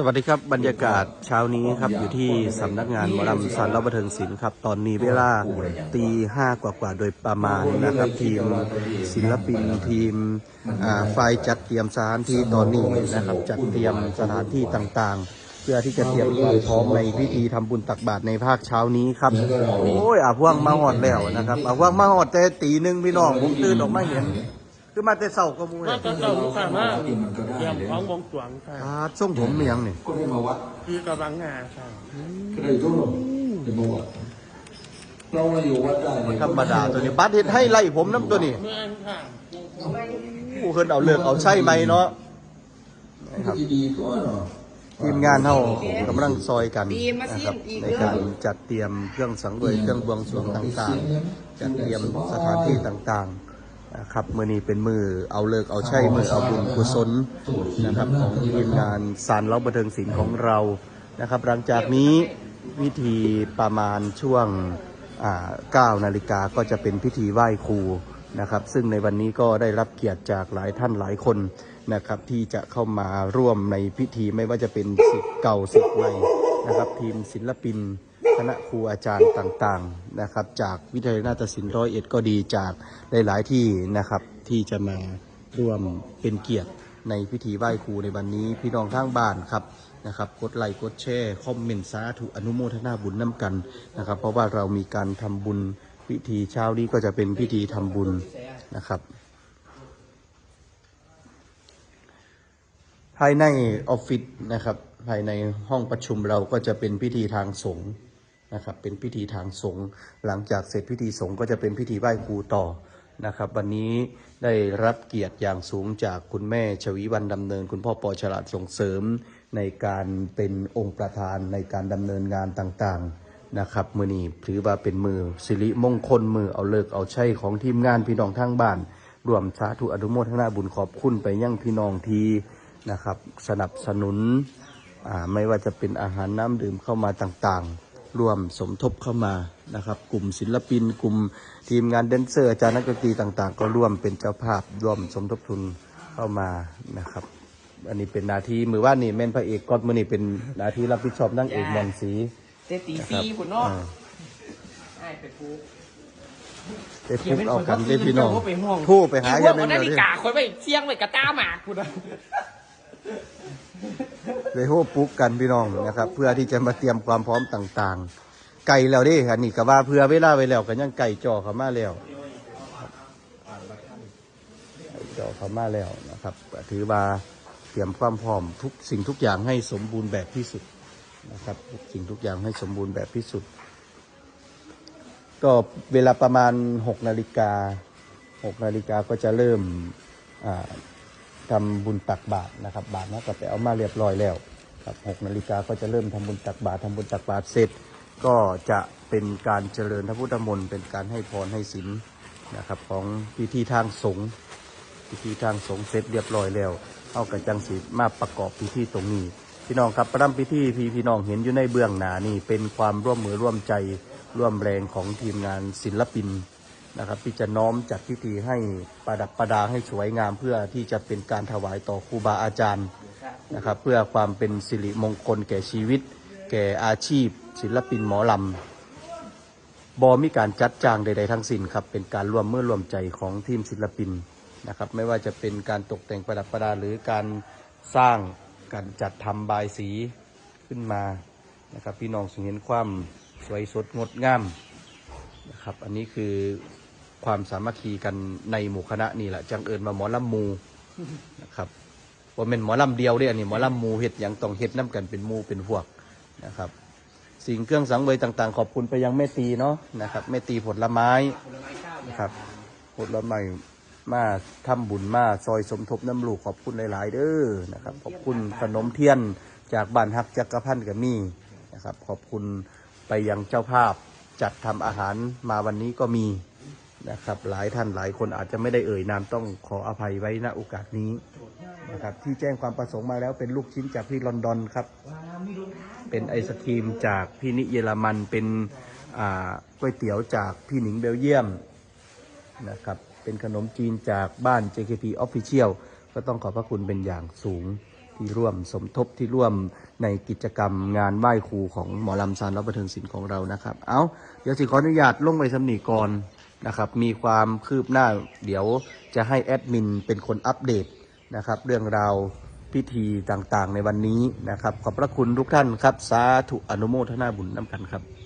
สวัสดีครับบรรยากาศเช้านี้ครับอยู่ที่สำนักงานมอลำสารรับบันเทิงศิลป์ครับ ตอนนี้เวลาตีห้ากว่าๆโดยประมาณนะครับทีมศิลปินทีมอ่าฝ่ายจัดเตรียมสถานที่ตอนนี้นะครับจัดเตรียมสถานที่ต่างๆ เพื่อที่จะเตรียมความพร้อมในพิธีทำบุญตักบาตรในภาคเช้านี้ครับโอ้ยอาพวงมาหอดแล้วนะครับอาพวงมาหอดแต่ตีหนึ่งพี่น้องผมตื่นออกมาเห็น คือมาแต่เศร้าก็มูมาเนี่ยตอนเราลูกค้ามาเตรียมของวงสรวงค่ะอ่าส่งผมเมียงนี่ก็ได้มาวัดคือกำลังงานค่ะก็ได้ทุกคนได้มาวัดเรามาอยู่วัดได้เนี่ยธรรมดาตัวนี้บัตรเห็ดให้ไล่ผมน้ำตัวนี้เมื่อนค่ะผู้คนเอาเลือกเอาใช่ไหมเนาะนะครับที่ดีก็เนาะ ทีมงานเท่ากำลังซอยกันนะครับในการจัดเตรียมเครื่องสังเวยเครื่องบวงสรวงต่างๆ จัดเตรียมสถานที่ต่างๆ นะครับมือนี้เป็นมือเอาเลิกเอาใช่มือเอาบุญกุศลนะครับของทีมงานสารเล้าบันเทิงศิลป์ของเรานะครับ หลังจากนี้วิธีประมาณช่วงอ่า9นาฬิกาก็จะเป็นพิธีไหว้ครูนะครับ ซึ่งในวันนี้ก็ได้รับเกียรติจากหลายท่านหลายคนนะครับ ที่จะเข้ามาร่วมในพิธีไม่ว่าจะเป็นศิษย์เก่าศิษย์ใหม่นะครับ ทีมศิลปิน คณะครูอาจารย์ต่างๆนะครับ จากวิทยาลัยนาฏศิลป์ร้อยเอ็ดก็ดีจากหลายๆที่นะครับที่จะมาร่วมเป็นเกียรติในพิธีไหว้ครูในวันนี้พี่น้องข้างบ้านครับนะครับกดไลค์กดแชร์คอมเมนต์สาธุอนุโมทนาบุญน้ำกันนะครับ เพราะว่าเรามีการทำบุญพิธีเช้านี้ก็จะเป็นพิธีทำบุญนะครับ ภายในออฟฟิศนะครับ ภายในห้องประชุมเราก็จะเป็นพิธีทางสงฆ์ นะครับ เป็นพิธีทางสงฆ์หลังจากเสร็จพิธีสงฆ์ก็จะเป็นพิธีไหว้ครูต่อนะครับ วันนี้ได้รับเกียรติอย่างสูงจากคุณแม่ชวีวันดำเนิน คุณพ่อปอฉลาดส่งเสริม ในการเป็นองค์ประธานในการดำเนินงานต่างๆนะครับ มือนี้ถือว่าเป็นมือสิริมงคลมือเอาเลิกเอาใช้ของทีมงานพี่น้องทางบ้านรวมสาธุอนุโมทนาบุญขอบคุณไปยังพี่น้องทีนะครับ สนับสนุนไม่ว่าจะเป็นอาหารน้ำดื่มเข้ามาต่างๆ รวมสมทบเข้ามานะครับ กลุ่มศิลปิน กลุ่มทีมงานแดนเซอร์ อาจารย์นักดนตรีต่างๆ ก็ร่วมเป็นเจ้าภาพร่วมสมทบทุนเข้ามานะครับ อันนี้เป็นหนาทีมือว่านี่แม่นพระเอกกอดมือนี่เป็นหนาทีรับผิดชอบนั่งเอกมอนสีเตตีนะคซีรับคุณเนาะอ่าไอ้ไปพูดไปพุกเอากันได้พี่น้องไปห้องทู่ไปหาอีพยัวกนเอาไม่นาเดีฬิยวกาคอยไปเสี่ยงไปกระต้าหมากคุณอะ เลยโฮปลุกกันพี่น้องนะครับ เพื่อที่จะมาเตรียมความพร้อมต่างๆ ไก่แล้วดิอันนี้ก็ว่าเพื่อเวลาไว้แล้วกันยังไก่จ่อเขามาแล้วไก่จ่อเขามาแล้วนะครับ ถือว่าเตรียมความพร้อมทุกสิ่งทุกอย่างให้สมบูรณ์แบบที่สุดนะครับทุกสิ่งทุกอย่างให้สมบูรณ์แบบที่สุด ก็เวลาประมาณ6นาฬิกา6นาฬิกาก็จะเริ่ม อ่าทำบุญตักบาตรนะครับ บาตรนะก็ไปเอามาเรียบร้อยแล้วครับหกนาฬิกาก็จะเริ่มทำบุญตักบาตรทำบุญตักบาตรเสร็จ ก็จะเป็นการเจริญพระพุทธมนต์เป็นการให้พรให้ศีลนะครับของพิธีทางสงฆ์พิธีทางสงฆ์เสร็จเรียบร้อยแล้วเอากระจังสีมาประกอบพิธีตรงนี้ พี่น้องครับประดำพิธีพี่พี่น้องเห็นอยู่ในเบื้องหน้านี่เป็นความร่วมมือร่วมใจร่วมแรงของทีมงานศิลปิน นะครับที่จะน้อมจัดพิธีให้ประดับประดาให้สวยงาม เพื่อที่จะเป็นการถวายต่อครูบาอาจารย์นะครับ เพื่อความเป็นสิริมงคลแก่ชีวิต แก่อาชีพ ศิลปินหมอลำบอมีการจัดจ้างใด ๆ ทั้งสิ้นครับเป็นการร่วมเมื่อร่วมใจของทีมศิลปินนะครับไม่ว่าจะเป็นการตกแต่งประดับประดาหรือการสร้างการจัดทำบายสีขึ้นมานะครับพี่น้องสิเห็นความสวยสดงดงาม ครับ อันนี้คือความสามัคคีกันในหมู่คณะนี่แหละจังเอิญมาหมอลำมูนะครับว่าเป็นหมอลำเดียวเด้อันนี้หมอลำมูเห็ดอย่างต้องเห็ดน้ำกันเป็นมูเป็นพวกนะครับ สิ่งเครื่องสังเวยต่างๆ ขอบคุณไปยังแม่ตีเนาะนะครับแม่ตีผลไม้นะครับผลไม้มาทำบุญมาซอยสมทบน้ำลูกขอบคุณหลาย ๆ เด้อนะครับ ขอบคุณขนมเทียนจากบ้านฮักจักรพันธ์กับมี่นะครับ ขอบคุณไปยังเจ้าภาพ จัดทำอาหารมาวันนี้ก็มีนะครับ หลายท่านหลายคนอาจจะไม่ได้เอ่ยนามต้องขออภัยไว้ณโอกาสนี้นะครับ ที่แจ้งความประสงค์มาแล้วเป็นลูกชิ้นจากพี่ลอนดอนครับ เป็นไอศครีมจากพี่นิเยอรมันเป็นก๋วยเตี๋ยวจากพี่หนิงเบลเยียมนะครับเป็นขนมจีนจากบ้าน JKP Official ก็ต้องขอบพระคุณเป็นอย่างสูง ที่ร่วมสมทบที่ร่วมในกิจกรรมงานไหว้ครูของหมอลำซานรับประเทิงศิลป์ของเรานะครับ เอาเดี๋ยวสิขออนุญาตลงไปสำนีก่อนนะครับ มีความคืบหน้า เดี๋ยวจะให้แอดมินเป็นคนอัปเดตนะครับ เรื่องราวพิธีต่างๆ ในวันนี้นะครับ ขอบพระคุณทุกท่านครับ สาธุอนุโมทนาบุญน้ำกันครับ